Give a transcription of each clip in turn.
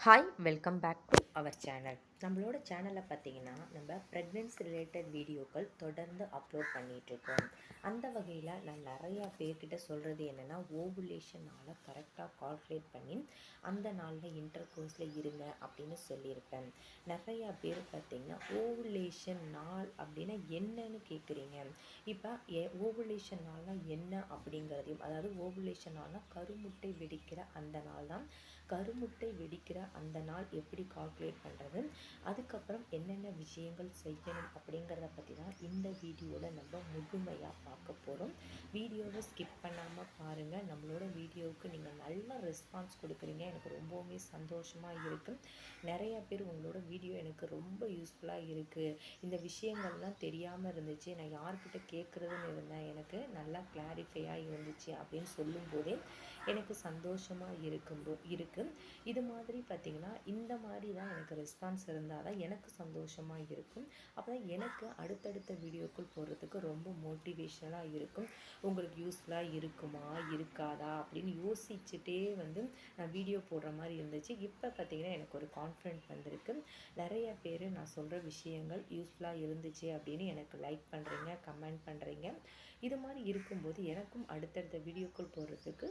hi welcome back to our channel நம்மளோட சேனலில் பார்த்தீங்கன்னா நம்ம ப்ரெக்னென்சி ரிலேட்டட் வீடியோக்கள் தொடர்ந்து அப்லோட் பண்ணிகிட்ருக்கோம் அந்த வகையில் நான் நிறையா பேர்கிட்ட சொல்கிறது என்னென்னா ஓவுலேஷன் நாளை கரெக்டாக கால்குலேட் பண்ணி அந்த நாளில் இன்டர் கோர்ஸில் இருங்க அப்படின்னு சொல்லியிருப்பேன். நிறையா பேர் பார்த்திங்கன்னா ஓவுலேஷன் நாள் அப்படின்னா என்னன்னு கேட்குறீங்க இப்போ ஏ ஓவுலேஷன் நாள்னால் என்ன அப்படிங்கிறதையும் அதாவது ஓவுலேஷன் நாள்னால் கருமுட்டை வெடிக்கிற அந்த நாள் தான் கருமுட்டை வெடிக்கிற அந்த நாள் எப்படி கால்குலேட் பண்ணுறது அதுக்கப்புறம் என்னென்ன விஷயங்கள் செய்யணும் அப்படிங்கிறத பற்றி தான் இந்த வீடியோவில் நம்ம முழுமையாக பார்க்க போகிறோம் வீடியோவை ஸ்கிப் பண்ணாமல் பாருங்கள் நம்மளோட வீடியோவுக்கு நீங்கள் நல்ல ரெஸ்பான்ஸ் கொடுக்குறீங்க. எனக்கு ரொம்பவுமே சந்தோஷமாக இருக்குது நிறைய பேர் உங்களோட வீடியோ எனக்கு ரொம்ப யூஸ்ஃபுல்லாக இருக்குது இந்த விஷயங்கள்லாம் தெரியாமல் இருந்துச்சு. நான் யார்கிட்ட கேட்குறதுன்னு இருந்தேன். எனக்கு நல்லா கிளாரிஃபையாக இருந்துச்சு அப்படின்னு சொல்லும்போதே எனக்கு சந்தோஷமாக இருக்கும்போ இருக்குது இது மாதிரி பார்த்திங்கன்னா இந்த மாதிரி தான் எனக்கு ரெஸ்பான்ஸ் இருந்தால் தான் எனக்கு சந்தோஷமாக இருக்கும். அப்போ தான் எனக்கு அடுத்தடுத்த வீடியோக்கள் போடுறதுக்கு ரொம்ப மோட்டிவேஷனலாக இருக்கும். உங்களுக்கு யூஸ்ஃபுல்லாக இருக்குமா இருக்காதா அப்படின்னு யோசிச்சுட்டே வந்து நான் வீடியோ போடுற மாதிரி இருந்துச்சு. இப்போ பார்த்திங்கன்னா எனக்கு ஒரு கான்ஃபிடென்ட் வந்திருக்கு. நிறைய பேர் நான் சொல்கிற விஷயங்கள் யூஸ்ஃபுல்லாக இருந்துச்சு அப்படின்னு எனக்கு லைக் பண்ணுறீங்க கமெண்ட் பண்ணுறீங்க இது மாதிரி இருக்கும்போது எனக்கும் அடுத்தடுத்த வீடியோக்கள் போடுறதுக்கு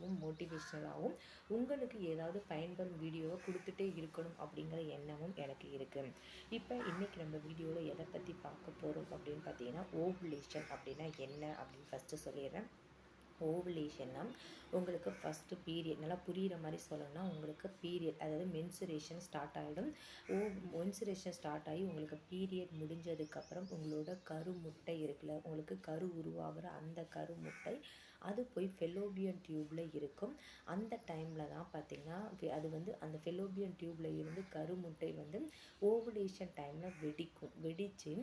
ரொம்பவும் மோட்டிவேஷ்னலாகவும் உங்களுக்கு ஏதாவது பயன்பெறும் வீடியோவை கொடுத்துட்டே இருக்கணும் அப்படிங்கிற எண்ணமும் எனக்கு இருக்குது இப்போ இன்றைக்கி நம்ம வீடியோவில் எதை பற்றி பார்க்க போகிறோம் அப்படின்னு பார்த்தீங்கன்னா ஓவுலேஷன் அப்படின்னா என்ன அப்படின்னு ஃபஸ்ட்டு சொல்லிடுறேன். ஓவுலேஷன்னா உங்களுக்கு ஃபஸ்ட்டு பீரியட் நல்லா புரிகிற மாதிரி சொல்லணும்னா உங்களுக்கு பீரியட் அதாவது மென்சுரேஷன் ஸ்டார்ட் ஆகிடும் ஓ மென்சுரேஷன் ஸ்டார்ட் ஆகி உங்களுக்கு பீரியட் முடிஞ்சதுக்கப்புறம் உங்களோட கரு முட்டை இருக்குல்ல உங்களுக்கு கரு உருவாகிற அந்த கரு முட்டை அது போய் ஃபெலோபியன் டியூப்பில் இருக்கும். அந்த டைமில் தான் பார்த்திங்கன்னா அது வந்து அந்த ஃபெலோபியன் டியூப்பில் இருந்து கருமுட்டை வந்து ஓவலேஷன் டைமில் வெடிக்கும். வெடித்து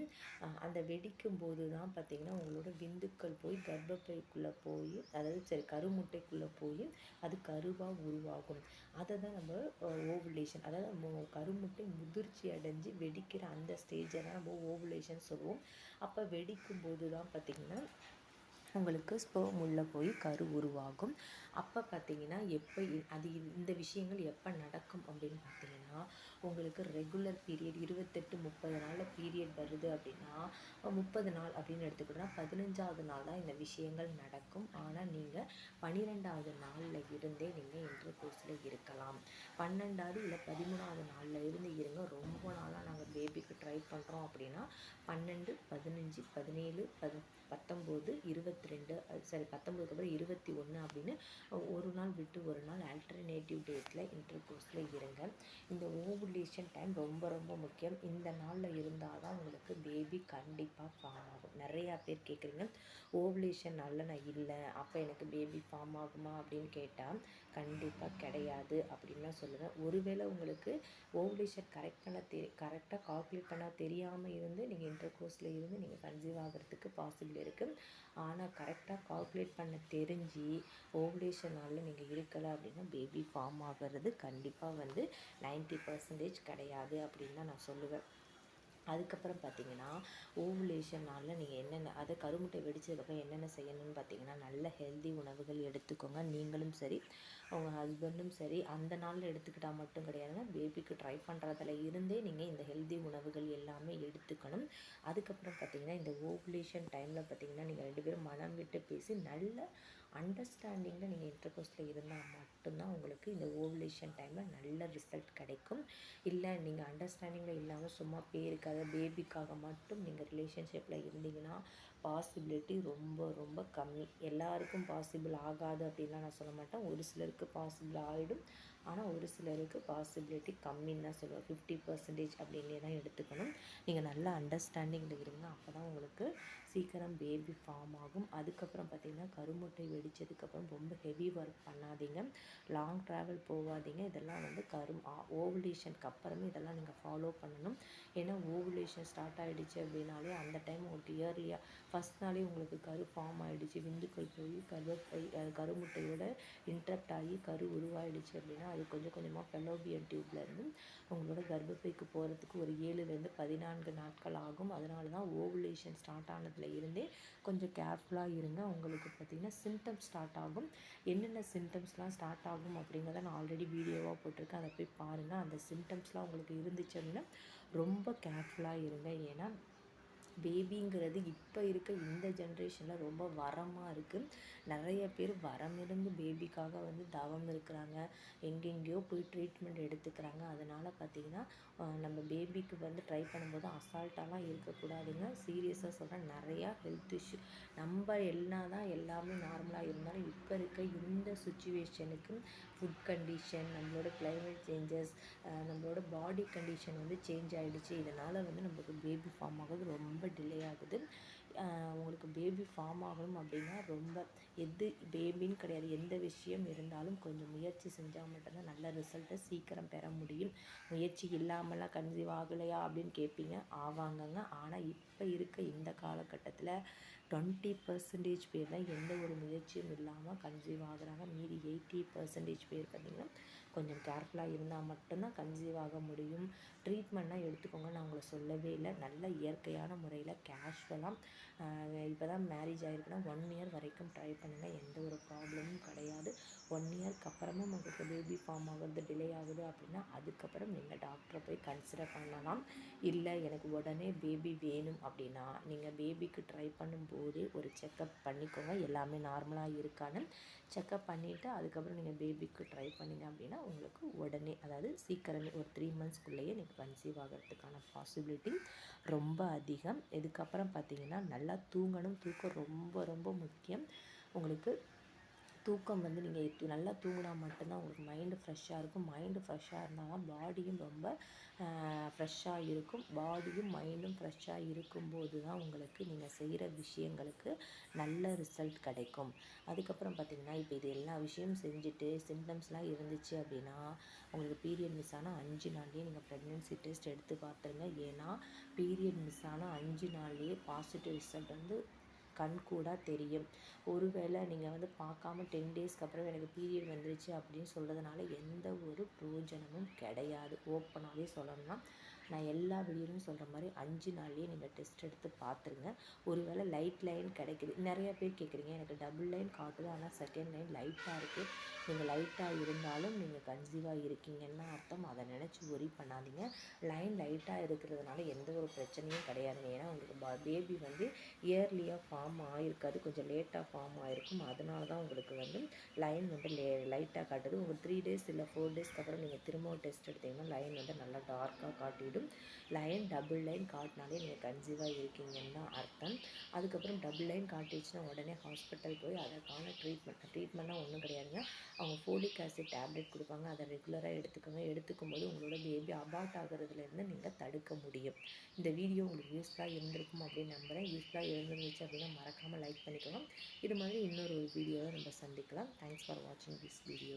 அந்த வெடிக்கும் போது தான் பார்த்திங்கன்னா உங்களோட விந்துக்கள் போய் கர்ப்பப்பைக்குள்ளே போய் அதாவது சரி கருமுட்டைக்குள்ளே போய் அது கருவாக உருவாகும். அதை தான் நம்ம ஓவலேஷன் அதாவது கருமுட்டை முதிர்ச்சி அடைஞ்சு வெடிக்கிற அந்த ஸ்டேஜை தான் நம்ம ஓவலேஷன் சொல்லுவோம். அப்போ வெடிக்கும் போது தான் பார்த்திங்கன்னா உங்களுக்கு ஸ்பெர்ம் உள்ளே போய் கரு உருவாகும். அப்போ பார்த்தீங்கன்னா எப்போ அது இந்த விஷயங்கள் எப்போ நடக்கும் அப்படின்னு பார்த்தீங்கன்னா உங்களுக்கு ரெகுலர் பீரியட் இருபத்தெட்டு முப்பது நாளில் பீரியட் வருது அப்படின்னா முப்பது நாள் அப்படின்னு எடுத்துக்கிட்டோம்னா பதினஞ்சாவது நாள் தான் இந்த விஷயங்கள் நடக்கும். ஆனால் நீங்கள் பன்னிரெண்டாவது நாளில் இருந்தே நீங்கள் இன்டர் கோர்ஸில் இருக்கலாம். பன்னெண்டாவது இல்லை பதிமூணாவது நாளில் இருந்து இருங்க. ரொம்ப நாளாக நாங்கள் பேபிக்கு ட்ரை பண்ணுறோம் அப்படின்னா பன்னெண்டு பதினஞ்சு பதினேழு பது பத்தொம்போது இருபத்தி இருபத்தி ரெண்டு சாரி பத்தொம்பதுக்கு அப்புறம் இருபத்தி ஒன்று அப்படின்னு ஒரு நாள் விட்டு ஒரு நாள் ஆல்டர்னேட்டிவ் டேட்டில் இன்டர் கோர்ஸில் இருங்க. இந்த ஓவுலேஷன் டைம் ரொம்ப ரொம்ப முக்கியம். இந்த நாளில் இருந்தால் தான் உங்களுக்கு பேபி கண்டிப்பாக ஃபார்ம் ஆகும். நிறையா பேர் கேட்குறீங்க ஓவுலேஷன் நாளில் நான் இல்லை. அப்போ எனக்கு பேபி ஃபார்ம் ஆகுமா? அப்படின்னு கேட்டால் கண்டிப்பாக கிடையாது. அப்படின்னு சொல்லுவேன் ஒருவேளை உங்களுக்கு ஓவுலேஷன் கரெக்ட் பண்ண தெரி கரெக்டாக கால்குலேட் பண்ண தெரியாமல் இருந்து நீங்கள் கோர்ஸில் இருந்து நீங்கள் கன்சீவ் ஆகிறதுக்கு பாசிபிள் இருக்குது ஆனால் கரெக்டாக கால்குலேட் பண்ண தெரிஞ்சு ஓவுலேஷன் நாளில் நீங்கள் இருக்கலை அப்படின்னா பேபி ஃபார்ம் ஆகிறது கண்டிப்பாக வந்து நைன்ட்டி பர்சன்டேஜ் கிடையாது அப்படின்னு தான் நான் சொல்லுவேன். அதுக்கப்புறம் பார்த்தீங்கன்னா ஓவுலேஷன் நாளில் நீங்கள் என்னென்ன அதை கருமுட்டை வெடித்ததுக்கப்புறம் என்னென்ன செய்யணும்னு பார்த்தீங்கன்னா நல்ல ஹெல்தி உணவுகள் எடுத்துக்கோங்க. நீங்களும் சரி உங்கள் ஹஸ்பண்டும் சரி அந்த நாளில் எடுத்துக்கிட்டால் மட்டும் கிடையாதுங்க. பேபிக்கு ட்ரை பண்ணுறதுல இருந்தே நீங்கள் இந்த ஹெல்தி உணவுகள் எல்லாமே எடுத்துக்கணும். அதுக்கப்புறம் பார்த்தீங்கன்னா இந்த ஓவுலேஷன் டைமில் பார்த்தீங்கன்னா நீங்கள் ரெண்டு பேரும் மனம் விட்டு பேசி நல்ல அண்டர்ஸ்டாண்டிங்கில் நீங்கள் இன்டர்கோர்ஸில் இருந்தால் மட்டும்தான் உங்களுக்கு இந்த ஓவுலேஷன் டைமில் நல்ல ரிசல்ட் கிடைக்கும். இல்லை நீங்கள் அண்டர்ஸ்டாண்டிங்கில் இல்லாமல் சும்மா பேபிக்காக மட்டும் நீங்கள் ரிலேஷன்ஷிப்பில் இருந்தீங்கன்னா பாசிபிலிட்டி ரொம்ப ரொம்ப கம்மி. எல்லாருக்கும் பாசிபிள் ஆகாது அப்படின்லாம் நான் சொல்ல மாட்டேன். ஒரு சிலருக்கு பாசிபிள் ஆகிடும் ஆனால் ஒரு சிலருக்கு பாசிபிலிட்டி கம்மின்னு தான் சொல்லுவேன் ஃபிஃப்டி பர்சன்டேஜ் அப்படின்னே தான் எடுத்துக்கணும். நீங்கள் நல்லா அண்டர்ஸ்டாண்டிங்கில் இருங்க அப்போ தான் உங்களுக்கு சீக்கிரம் பேபி ஃபார்ம் ஆகும். அதுக்கப்புறம் பார்த்திங்கன்னா கருமுட்டை வெடித்ததுக்கப்புறம் ரொம்ப ஹெவி ஒர்க் பண்ணாதீங்க. லாங் ட்ராவல் போகாதீங்க. இதெல்லாம் வந்து கரும் ஓவுலேஷனுக்கு அப்புறமே இதெல்லாம் நீங்கள் ஃபாலோ பண்ணணும். ஏன்னா ஓவுலேஷன் ஸ்டார்ட் ஆகிடுச்சு அப்படின்னாலே அந்த டைம் உங்களுக்கு இயர்லியாக ஃபஸ்ட் நாளே உங்களுக்கு கரு ஃபார்ம் ஆகிடுச்சு விந்துக்கள் போய் கருவை கருமுட்டையோட இன்ட்ரப்ட் ஆகி கரு உருவாயிடுச்சு அப்படின்னா அது கொஞ்சம் கொஞ்சமாக ஃபெலோபியன் டியூப்லேருந்து உங்களோட கர்ப்பப்பைக்கு போகிறதுக்கு ஒரு ஏழுலேருந்து பதினான்கு நாட்கள் ஆகும். அதனால தான் ஓவுலேஷன் ஸ்டார்ட் ஆனதுல இருந்தே கொஞ்சம் கேர்ஃபுல்லாக இருங்க. உங்களுக்கு பார்த்திங்கன்னா சிம்டம்ஸ் ஸ்டார்ட் ஆகும். என்னென்ன சிம்டம்ஸ்லாம் ஸ்டார்ட் ஆகும் அப்படிங்கிறத நான் ஆல்ரெடி வீடியோவாக போட்டிருக்கேன். அதை போய் பாருங்கள் அந்த சிம்டம்ஸ்லாம் உங்களுக்கு இருந்துச்சு அப்படின்னா ரொம்ப கேர்ஃபுல்லாக இருங்க. ஏன்னா பேபிங்கிறது இப்போ இருக்க இந்த ஜென்ரேஷனில் ரொம்ப வரமாக இருக்குது நிறைய பேர் வரமிருந்து பேபிக்காக வந்து தவம் இருக்கிறாங்க. எங்கெங்கேயோ போய் ட்ரீட்மெண்ட் எடுத்துக்கிறாங்க. அதனால் பார்த்திங்கன்னா நம்ம பேபிக்கு வந்து ட்ரை பண்ணும்போது அசால்ட்டாலாம் இருக்கக்கூடாதுங்க. சீரியஸாக சொல்கிறேன் நிறையா ஹெல்த் இஷ்யூ நம்ம என்ன தான் எல்லாமே நார்மலாக இருந்தாலும் இப்போ இருக்க இந்த சுச்சுவேஷனுக்கு ஃபுட் கண்டிஷன் நம்மளோட கிளைமேட் சேஞ்சஸ் நம்மளோட பாடி கண்டிஷன் வந்து சேஞ்ச் ஆகிடுச்சு இதனால் வந்து நமக்கு பேபி ஃபார்ம் ஆகுது ரொம்ப டிலே ஆகுது. உங்களுக்கு பேபி ஃபார்ம் ஆகணும் அப்படின்னா ரொம்ப எது பேபின்னு கிடையாது எந்த விஷயம் இருந்தாலும் கொஞ்சம் முயற்சி செஞ்சால் மட்டும்தான் நல்ல ரிசல்ட்டை சீக்கிரம் பெற முடியும். முயற்சி இல்லாமலாம் கன்சீவ் ஆகலையா அப்படின்னு கேட்பீங்க ஆவாங்கங்க. ஆனால் இப்போ இருக்க இந்த காலகட்டத்தில் டுவெண்ட்டி பர்சன்டேஜ் பேர் தான் எந்த ஒரு முயற்சியும் இல்லாமல் கன்சீவ் ஆகுறாங்க. மீதி எயிட்டி பர்சன்டேஜ் பேர் பார்த்திங்கன்னா கொஞ்சம் கேர்ஃபுல்லாக இருந்தால் மட்டும்தான் கன்சீவ் ஆக முடியும். ட்ரீட்மெண்ட்லாம் எடுத்துக்கோங்க நான் உங்களை சொல்லவே இல்லை. நல்ல இயற்கையான முறையில் கேஷுவலாக இப்போ தான் மேரேஜ் ஆகிருக்குன்னா ஒன் இயர் வரைக்கும் ட்ரை பண்ணுங்கள் எந்த ஒரு ப்ராப்ளமும் கிடையாது. ஒன் இயர்க்கு அப்புறமும் உங்களுக்கு பேபி ஃபார்ம் ஆகிறது டிலே ஆகுது அப்படின்னா அதுக்கப்புறம் நீங்கள் டாக்டரை போய் கன்சிடர் பண்ணலாம். இல்லை எனக்கு உடனே பேபி வேணும் அப்படின்னா நீங்கள் பேபிக்கு ட்ரை பண்ணும்போது ஒரு செக்கப் பண்ணிக்கோங்க. எல்லாமே நார்மலாக இருக்கான்னு செக்கப் பண்ணிவிட்டு அதுக்கப்புறம் நீங்கள் பேபிக்கு ட்ரை பண்ணிங்க அப்படின்னா உங்களுக்கு உடனே அதாவது சீக்கிரமே ஒரு த்ரீ மந்த்ஸ்க்குள்ளேயே நீங்கள் கன்சீவ் ஆகிறதுக்கான பாசிபிலிட்டி ரொம்ப அதிகம். இதுக்கப்புறம் பார்த்தீங்கன்னா நல்லா தூங்கணும். தூக்கம் ரொம்ப ரொம்ப முக்கியம். உங்களுக்கு தூக்கம் வந்து நீங்கள் நல்லா தூங்கினா மட்டும்தான் உங்களுக்கு மைண்டு ஃப்ரெஷ்ஷாக இருக்கும். மைண்டு ஃப்ரெஷ்ஷாக இருந்தால் தான் பாடியும் ரொம்ப ஃப்ரெஷ்ஷாக இருக்கும். பாடியும் மைண்டும் ஃப்ரெஷ்ஷாக இருக்கும்போது தான் உங்களுக்கு நீங்கள் செய்கிற விஷயங்களுக்கு நல்ல ரிசல்ட் கிடைக்கும். அதுக்கப்புறம் பார்த்திங்கன்னா இப்போ இது எல்லா விஷயமும் செஞ்சுட்டு சிம்டம்ஸ்லாம் இருந்துச்சு அப்படின்னா உங்களுக்கு பீரியட் மிஸ் ஆனால் அஞ்சு நாள்லேயே நீங்கள் ப்ரெக்னென்சி டெஸ்ட் எடுத்து பார்த்துருங்க ஏன்னா பீரியட் மிஸ் ஆனால் அஞ்சு நாள்லேயே பாசிட்டிவ் ரிசல்ட் வந்து கண்கூடாக தெரியும். ஒருவேளை நீங்கள் வந்து பார்க்காம டென் டேஸ்க்கு அப்புறம் எனக்கு பீரியட் வந்துருச்சு அப்படின்னு சொல்கிறதுனால எந்த ஒரு பிரயோஜனமும் கிடையாது. ஓப்பனாகவே சொல்லணும்னா நான் எல்லா வீடியோலையும் சொல்கிற மாதிரி அஞ்சு நாள்லேயே நீங்கள் டெஸ்ட் எடுத்து பார்த்துருங்க ஒருவேளை லைட் லைன் கிடைக்குது. நிறைய பேர் கேட்குறீங்க எனக்கு டபுள் லைன் காட்டுது ஆனால் செகண்ட் லைன் லைட்டாக இருக்குது நீங்கள் லைட்டாக இருந்தாலும் நீங்கள் கன்சீவாக இருக்கீங்கன்னா அர்த்தம். அதை நினச்சி ஒரி பண்ணாதீங்க. லைன் லைட்டாக இருக்கிறதுனால எந்த ஒரு பிரச்சனையும் கிடையாதுங்க. ஏன்னா உங்களுக்கு பேபி வந்து இயர்லியாக ஃபார்ம் ஆகிருக்காது கொஞ்சம் லேட்டாக ஃபார்ம் ஆகிருக்கும் அதனால தான் உங்களுக்கு வந்து லைன் வந்து லே லைட்டாக காட்டுது. உங்களுக்கு த்ரீ டேஸ் இல்லை ஃபோர் டேஸ்க்கு அப்புறம் நீங்கள் திரும்பவும் டெஸ்ட் எடுத்தீங்கன்னா லைன் வந்து நல்லா டார்க்காக காட்டிடும். ஆகிடும் லைன் டபுள் லைன் காட்டினாலே நீங்கள் கன்சீவாக இருக்கீங்கன்னு தான் அர்த்தம். அதுக்கப்புறம் டபுள் லைன் காட்டிச்சுன்னா உடனே ஹாஸ்பிட்டல் போய் அதற்கான ட்ரீட்மெண்ட் ட்ரீட்மெண்ட்லாம் ஒன்றும் கிடையாதுங்க. அவங்க ஃபோலிக் ஆசிட் டேப்லெட் கொடுப்பாங்க. அதை ரெகுலராக எடுத்துக்கோங்க. எடுத்துக்கும் போது உங்களோட பேபி அபார்ட் ஆகிறதுலேருந்து நீங்கள் தடுக்க முடியும். இந்த வீடியோ உங்களுக்கு யூஸ்ஃபுல்லாக இருந்திருக்கும் அப்படின்னு நம்புகிறேன் யூஸ்ஃபுல்லாக இருந்துருந்துச்சு அப்படின்னா மறக்காமல் லைக் பண்ணிக்கலாம் இது மாதிரி இன்னொரு வீடியோவை நம்ம சந்திக்கலாம். தேங்க்ஸ் ஃபார் வாட்சிங் திஸ் வீடியோ